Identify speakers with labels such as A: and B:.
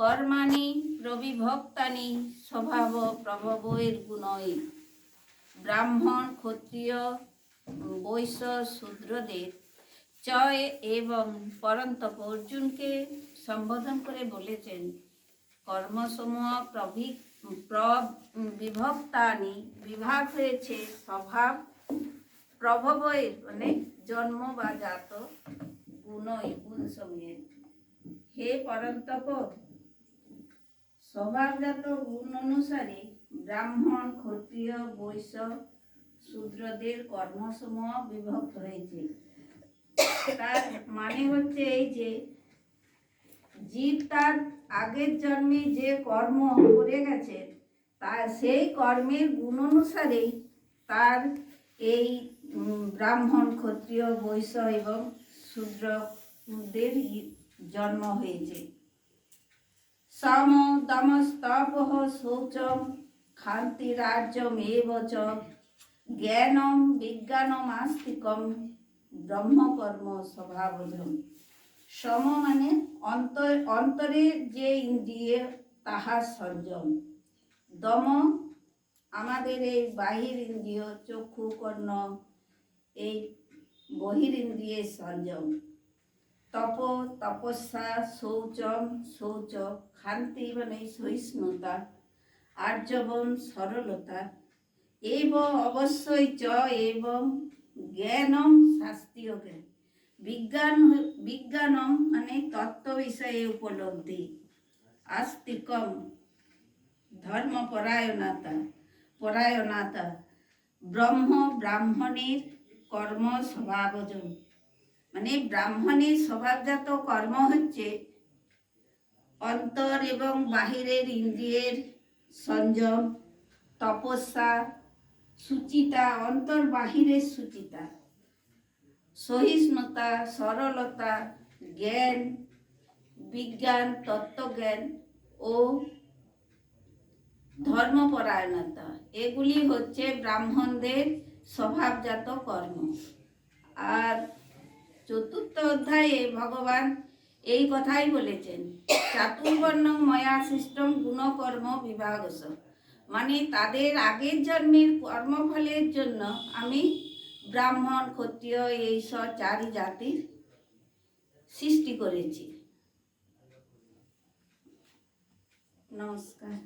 A: কর্মাণি, প্রবিভক্তানি, স্বভাব প্রভবের গুণই। ব্রাহ্মণ, ক্ষত্রিয়, বৈশ্য, শূদ্রদের চয় এবং পরন্তপ অর্জুনকে সম্বোধন করে বলেছেন, কর্মসমূহ প্রভি বিভক্তানি, বিভাগ হয়েছে স্বভাব প্রভবের মানে জন্ম বা জাত, গুণই, গুণ সমূহের। হে পরন্তপ স্বভাবজাত গুণ অনুসারে ব্রাহ্মণ ক্ষত্রিয় বৈশ্য শূদ্রদের কর্মসমূহ বিভক্ত হয়েছে তার মানে হচ্ছে এই যে জীব তার আগের জন্মে যে কর্ম করে গেছে তার সেই কর্মের গুণ অনুসারেই তার এই ব্রাহ্মণ ক্ষত্রিয় বৈশ্য এবং শূদ্রদের জন্ম হয়েছে সম দমস্তপ শৌচম খান্তিরাজ্যমেব চ জ্ঞানম বিজ্ঞানম আস্তিকম ব্রহ্মকর্ম স্বভাবজম সম মানে অন্তর যে ইন্দ্রিয় তাহার সংযম দম আমাদের এই বাহির ইন্দ্রিয় চক্ষু কর্ণ এই বহির ইন্দ্রিয়ের সংযম তপ, তপস্যা শৌচম শৌচ শান্তি মানে সহিষ্ণুতা, আর্যবন, সরলতা। এবং অবশ্যই চ এবং জ্ঞানম শাস্ত্রীয় জ্ঞান। বিজ্ঞান বিজ্ঞানম মানে তত্ত্ব বিষয়ে উপলব্ধি। আস্তিকম ধর্মপরায়ণতা, পরায়ণতা। ব্রহ্ম ব্রাহ্মণের কর্ম স্বভাবজন। মানে ব্রাহ্মণের স্বভাবজাত কর্ম হচ্ছে অন্তর এবং বাহিরের ইন্দ্রিয়ের সংযম, তপস্যা, সুচিতা, অন্তর বাহিরের সুচিতা। সহিষ্ণুতা, সরলতা, জ্ঞান, বিজ্ঞান, তত্ত্বজ্ঞান ও ধর্মপরায়ণতা। এগুলি হচ্ছে ব্রাহ্মণদের স্বভাবজাত কর্ম। আর চতুর্থ অধ্যায়ে ভগবান এই কথাই বলেছেন, চাতুর্বর্ণ ময়া সিস্টেম গুণকর্ম বিভাগস। মানে তাদের আগের জন্মের কর্মফলের জন্য আমি ব্রাহ্মণ, ক্ষত্রিয় এইসব চারি জাতির সৃষ্টি করেছি। নমস্কার।